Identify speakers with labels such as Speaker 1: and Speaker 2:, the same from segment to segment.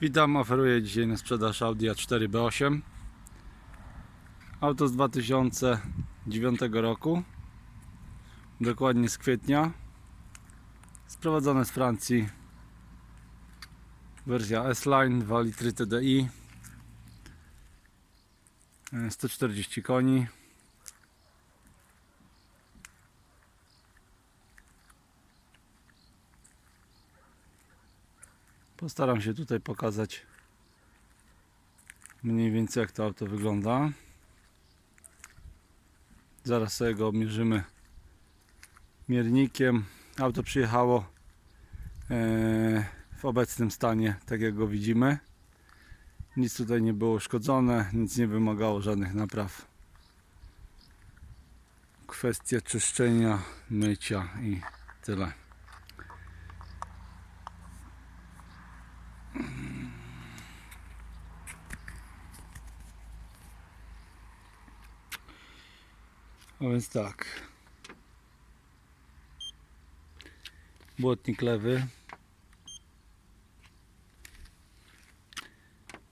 Speaker 1: Witam, oferuję dzisiaj na sprzedaż Audi A4 B8 Auto z 2009 roku. Dokładnie z kwietnia. Sprowadzone z Francji. Wersja S-Line 2 litry TDI E, 140 koni Postaram się tutaj pokazać mniej więcej jak to auto wygląda. Zaraz sobie go obmierzymy miernikiem. Auto przyjechało e, w obecnym stanie, tak jak go widzimy. Nic tutaj nie było uszkodzone, nic nie wymagało żadnych napraw. Kwestie czyszczenia, mycia i tyle. A więc tak. Błotnik lewy.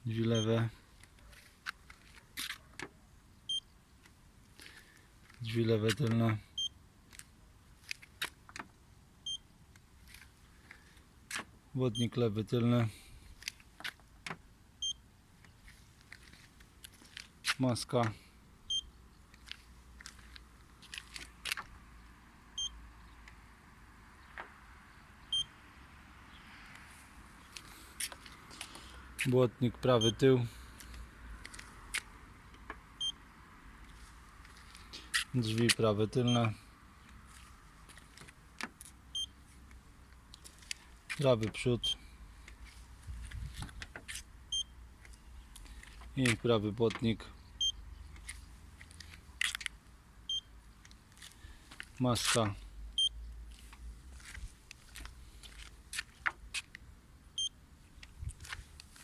Speaker 1: Drzwi lewe. Drzwi lewe tylne. Błotnik lewy tylny. Maska. Błotnik prawy tył. Drzwi prawe tylne. Prawy przód. I prawy błotnik. Maska.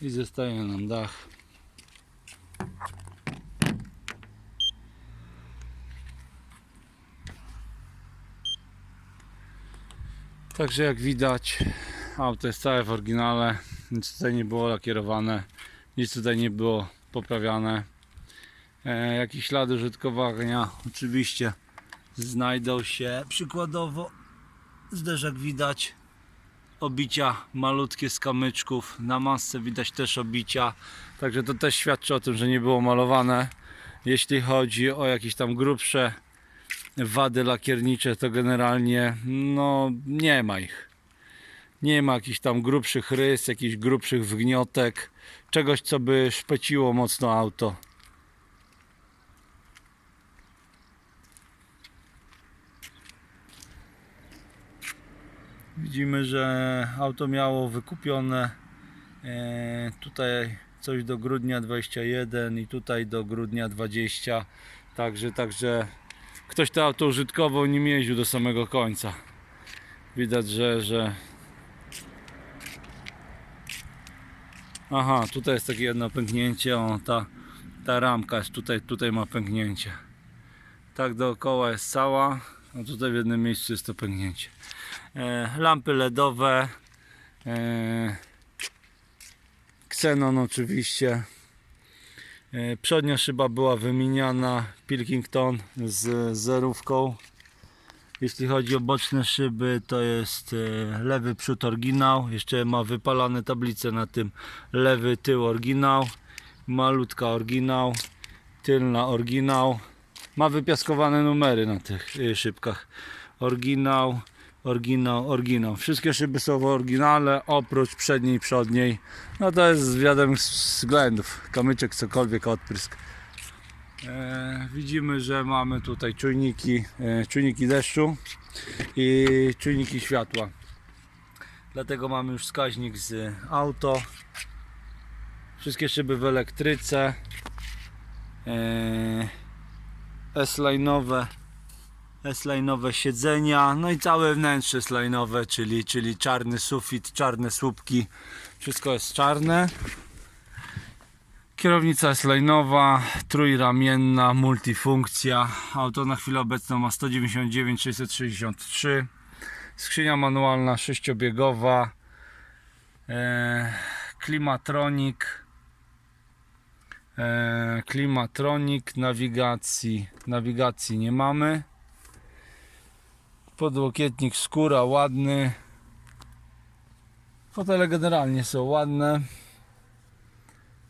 Speaker 1: I zostaje nam dach. Także jak widać auto jest całe w oryginale, nic tutaj nie było lakierowane, nic tutaj nie było poprawiane. E, jakieś ślady użytkowania oczywiście znajdą się przykładowo zderzak widać obicia malutkie z kamyczków. Na masce widać też obicia. Także to też świadczy o tym, że nie było malowane. Jeśli chodzi o jakieś tam grubsze wady lakiernicze, to generalnie no nie ma ich. Nie ma jakichś tam grubszych rys, jakichś grubszych wgniotek, czegoś co by szpeciło mocno auto. Widzimy, że auto miało wykupione e, tutaj coś do grudnia 21 i tutaj do grudnia 20. Także, także ktoś to auto użytkował, nim jeździł do samego końca. Widać, że, że Aha, tutaj jest takie jedno pęknięcie, o ta, ta ramka jest tutaj, tutaj ma pęknięcie. Tak dookoła jest cała, a tutaj w jednym miejscu jest to pęknięcie lampy LEDowe, e, Xenon oczywiście. E, przednia szyba była wymieniana Pilkington z zerówką. Jeśli chodzi o boczne szyby, to jest e, lewy przód oryginał. Jeszcze ma wypalane tablice na tym. Lewy tył oryginał, malutka oryginał, tylna oryginał. Ma wypiaskowane numery na tych szybkach. Oryginał, oryginał, oryginał. Wszystkie szyby są w oryginale, oprócz przedniej przodniej. No to jest z wiadomych względów. Kamyczek, cokolwiek, odprysk. E, widzimy, że mamy tutaj czujniki, e, czujniki deszczu i czujniki światła. Dlatego mamy już wskaźnik z auto. Wszystkie szyby w elektryce. E, S-line'owe S-line'owe siedzenia, no i całe wnętrze S-line'owe, czyli, czyli czarny sufit, czarne słupki, wszystko jest czarne. Kierownica S-line'owa, trójramienna, multifunkcja. Auto na chwilę obecną ma 199 663. Skrzynia manualna sześciobiegowa. E, klimatronik e, klimatronik nawigacji nawigacji nie mamy podłokietnik skóra ładny. Fotele generalnie są ładne.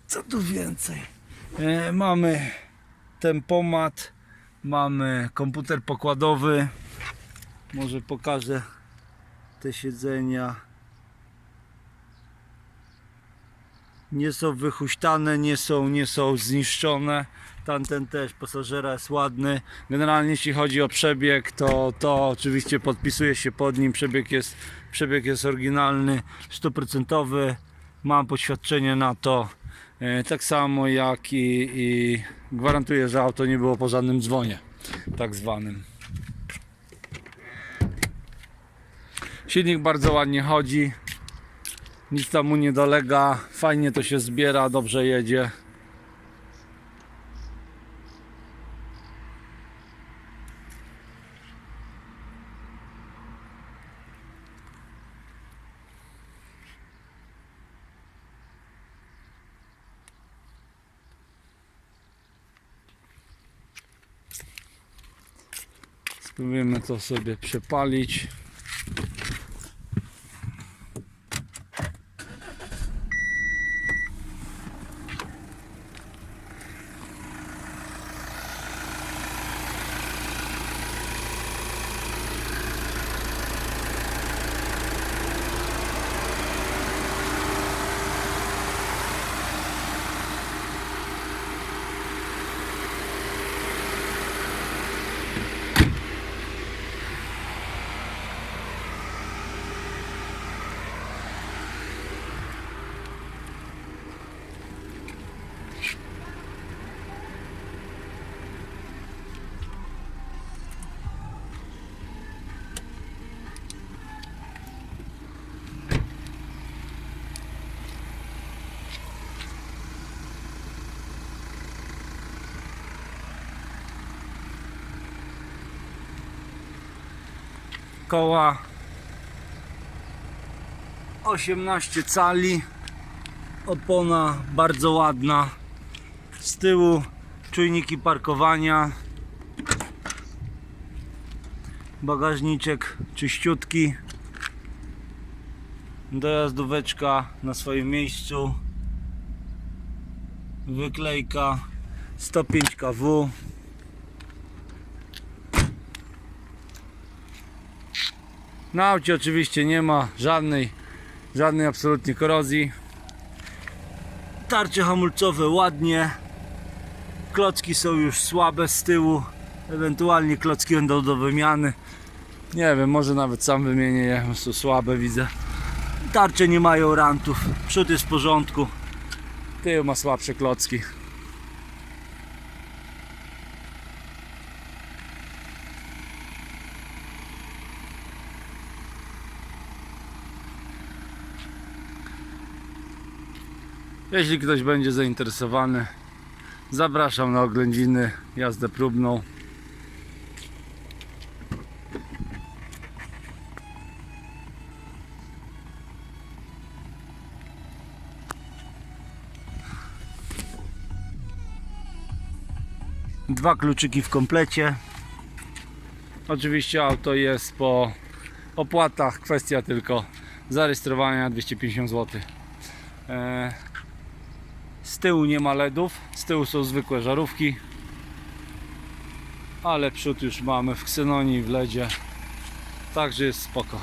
Speaker 1: Co tu więcej? E, mamy tempomat mamy komputer pokładowy. Może pokażę te siedzenia nie są wychuśtane, nie są, nie są zniszczone. Tamten też pasażera jest ładny. Generalnie jeśli chodzi o przebieg, to, to oczywiście podpisuje się pod nim. Przebieg jest, przebieg jest oryginalny, stuprocentowy. Mam poświadczenie na to. E, Tak samo jak i, i gwarantuję, że auto nie było po żadnym dzwonie, tak zwanym. Silnik bardzo ładnie chodzi. Nic tam mu nie dolega. Fajnie to się zbiera, dobrze jedzie. Spróbujemy to sobie przepalić. Koła. 18 cali. Opona bardzo ładna. Z tyłu czujniki parkowania. Bagażniczek czyściutki. Dojazdóweczka na swoim miejscu. Wyklejka 105 kW Na aucie oczywiście nie ma żadnej, żadnej absolutnie korozji. Tarcze hamulcowe ładnie. Klocki są już słabe z tyłu. Ewentualnie klocki będą do wymiany. Nie wiem, może nawet sam wymienię je, są słabe widzę. Tarcze nie mają rantów. Przód jest w porządku. Tył ma słabsze klocki. Jeśli ktoś będzie zainteresowany, zapraszam na oględziny, jazdę próbną. Dwa kluczyki w komplecie. Oczywiście auto jest po opłatach, kwestia tylko zarejestrowania 250 zł. Eee, z tyłu nie ma LEDów, z tyłu są zwykłe żarówki. Ale przód już mamy w ksenonii w LEDzie. Także jest spoko.